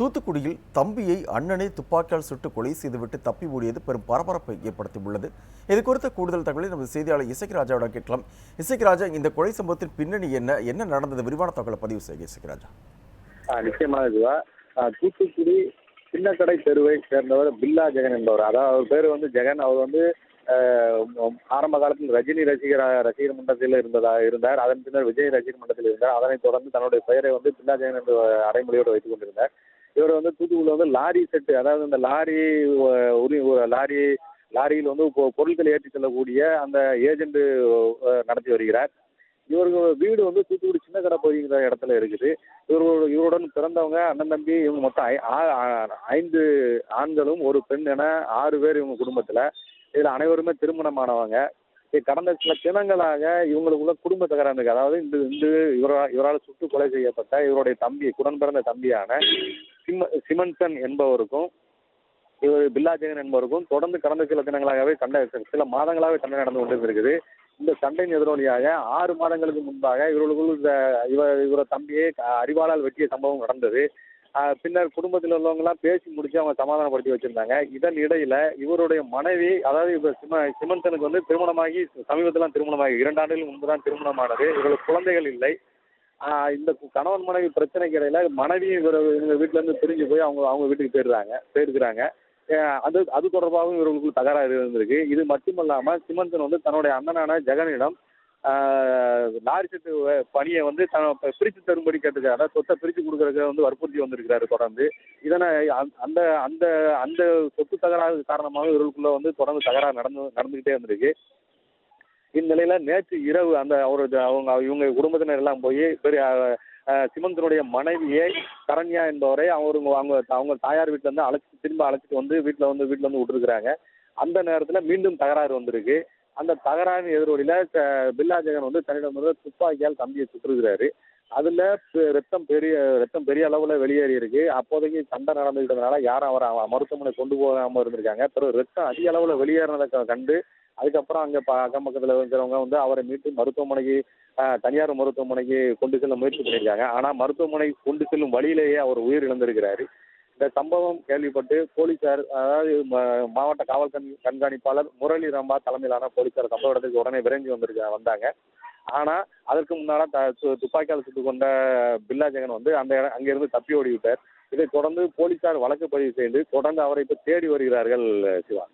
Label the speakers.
Speaker 1: தூத்துக்குடியில் தம்பியை அண்ணனை துப்பாக்கியால் சுட்டு கொலை செய்துவிட்டு தப்பி ஓடியது பெரும் பரபரப்பை ஏற்படுத்தியுள்ளது. இது குறித்த கூடுதல் தகவலை நமது செய்தியாளர் இசைக்கிராஜாவிடம் கேட்கலாம். இசைக்கிராஜா இந்த கொலை சம்பவத்தின் பின்னணி என்ன? என்ன நடந்தது? விரிவான தகவலை பதிவு செய்ய இசைக்கு ராஜா.
Speaker 2: நிச்சயமாக இதுவா. தூத்துக்குடி சின்னக்கடை தெருவை சேர்ந்தவர் பில்லா ஜெகன் என்பவர். அதாவது அவர் பேர் வந்து ஜெகன். அவர் வந்து ஆரம்ப காலத்தில் ரஜினி ரசிகர் ரசிகர் மன்றத்தில் இருந்ததா இருந்தார். அதன் பின்னர் விஜய் ரசிகர் மன்றத்தில் இருந்தார். அதனைத் தொடர்ந்து தன்னுடைய பெயரை வந்து பில்லா ஜெகன் என்ற அடைமொழியோடு வைத்துக் கொண்டிருந்தார். இவர் வந்து தூத்துக்குடியில் வந்து லாரி செட்டு அதாவது இந்த லாரி உரி லாரி லாரியில் வந்து பொருட்கள் பொருட்களை ஏற்றி செல்லக்கூடிய அந்த ஏஜென்ட் நடத்தி வருகிறார். இவர்கள் வீடு வந்து தூத்துக்குடி சின்ன கடை பகுதிங்கிற இடத்துல இருக்குது. இவரோட இவருடன் பிறந்தவங்க அண்ணன் தம்பி இவங்க மொத்தம் ஐந்து ஆண்களும் ஒரு பெண் என ஆறு பேர் இவங்க குடும்பத்தில். இதில் அனைவருமே திருமணமானவங்க. இது கடந்த சில தினங்களாக இவங்களுக்குள்ள குடும்ப தகராறு அதாவது இந்த இந்த இவரால் இவரால் சுட்டு கொலை செய்யப்பட்ட இவருடைய தம்பி குடன் பிறந்த தம்பியான சிம சிமன்சன் என்பவருக்கும் இவர் பில்லாஜெகன் என்பவருக்கும் தொடர்ந்து கடந்த சில தினங்களாகவே சண்டை சில மாதங்களாகவே சண்டை நடந்து கொண்டிருக்கிறது. இந்த சண்டையின் எதிரொலியாக ஆறு மாதங்களுக்கு முன்பாக இவர்களுக்குள் இந்த இவர் இவர தம்பியை அறிவாளால் வெட்டிய சம்பவம் நடந்தது. பின்னர் குடும்பத்தில் உள்ளவங்களாம் பேசி முடிச்சு அவங்க சமாதானப்படுத்தி வச்சிருந்தாங்க. இதன் இடையில இவருடைய மனைவி அதாவது இவர் சிம சிமந்தனுக்கு வந்து திருமணமாகி சமீபத்தில் திருமணமாகி இரண்டு ஆண்டுகள் முன்பு தான் திருமணமானது. இவர்களுக்கு குழந்தைகள் இல்லை. இந்த கணவன் மனைவி பிரச்சனைக்கு இடையில மனைவியும் இவர் இவங்க வீட்டுல இருந்து பிரிஞ்சு போய் அவங்க அவங்க வீட்டுக்கு போயிடுறாங்க போயிருக்கிறாங்க. அது அது தொடர்பாகவும் இவர்களுக்குள் தகராறு இருந்திருக்கு. இது மட்டுமல்லாம சிமந்தன் வந்து தன்னுடைய அண்ணனான ஜெகனிடம் லாரி செட்டு பணியை வந்து த பிரித்து தரும்படி கேட்டுக்க சொத்தை பிரித்து கொடுக்கறதுக்கு வந்து வற்புறுத்தி வந்திருக்கிறாரு தொடர்ந்து. இதனை அந்த- அந்த அந்த அந்த சொத்து தகராறு காரணமாக இவர்களுக்குள்ள வந்து தொடர்ந்து தகராறு நடந்து நடந்துகிட்டே இருந்திருக்கு இந்நிலையில நேற்று இரவு அந்த அவரது அவங்க இவங்க குடும்பத்தினர் எல்லாம் போய் பெரிய சிமந்தனுடைய மனைவியை சரண்யா என்பவரை அவங்க அவங்க அவங்க தாயார் வீட்டுல இருந்து அழைச்சி திரும்ப அழைச்சிட்டு வந்து வீட்டுல வந்து வீட்டுல வந்து விட்டுருக்குறாங்க. அந்த நேரத்துல மீண்டும் தகராறு வந்திருக்கு. அந்த தகராறு எதிரொலியில ச- பில்லா ஜெகன் வந்து தன்னிடம் வந்து துப்பாக்கியால் தம்பியை சுற்றுகிறாரு அதுல பெ- ரத்தம் பெரிய ரத்தம் பெரிய அளவுல வெளியேறி இருக்கு. அப்போதைக்கு சண்டை நடந்துக்கிட்டதுனால யாரும் அவரை மருத்துவமனை கொண்டு போகாம இருந்திருக்காங்க. பிறகு ரத்தம் அதிக அளவுல வெளியேறினதை கண்டு அதுக்கப்புறம் அங்க ப- அக்கம் பக்கத்துல இருக்கிறவங்க வந்து அவரை மீட்டு மருத்துவமனைக்கு தனியார் மருத்துவமனைக்கு கொண்டு செல்ல முயற்சி பண்ணியிருக்காங்க. ஆனா மருத்துவமனைக்கு கொண்டு செல்லும் வழியிலேயே அவர் உயிர் இழந்திருக்கிறாரு இந்த சம்பவம் கேள்விப்பட்டு போலீசார் அதாவது மாவட்ட காவல் கண் கண்காணிப்பாளர் முரளி ரம்பா தலைமையிலான போலீசார் சம்பவ இடத்துக்கு உடனே விரைஞ்சு வந்திருக்க வந்தாங்க. ஆனா அதற்கு முன்னால த- து- துப்பாக்கியால் சுட்டுக் கொண்ட பில்லா ஜெகன் வந்து அந்த இடம் அங்கிருந்து தப்பி ஓடி விட்டார் தொடர்ந்து போலீசார் வழக்கு பதிவு செய்து தொடர்ந்து அவரை இப்ப தேடி வருகிறார்கள் சிவா.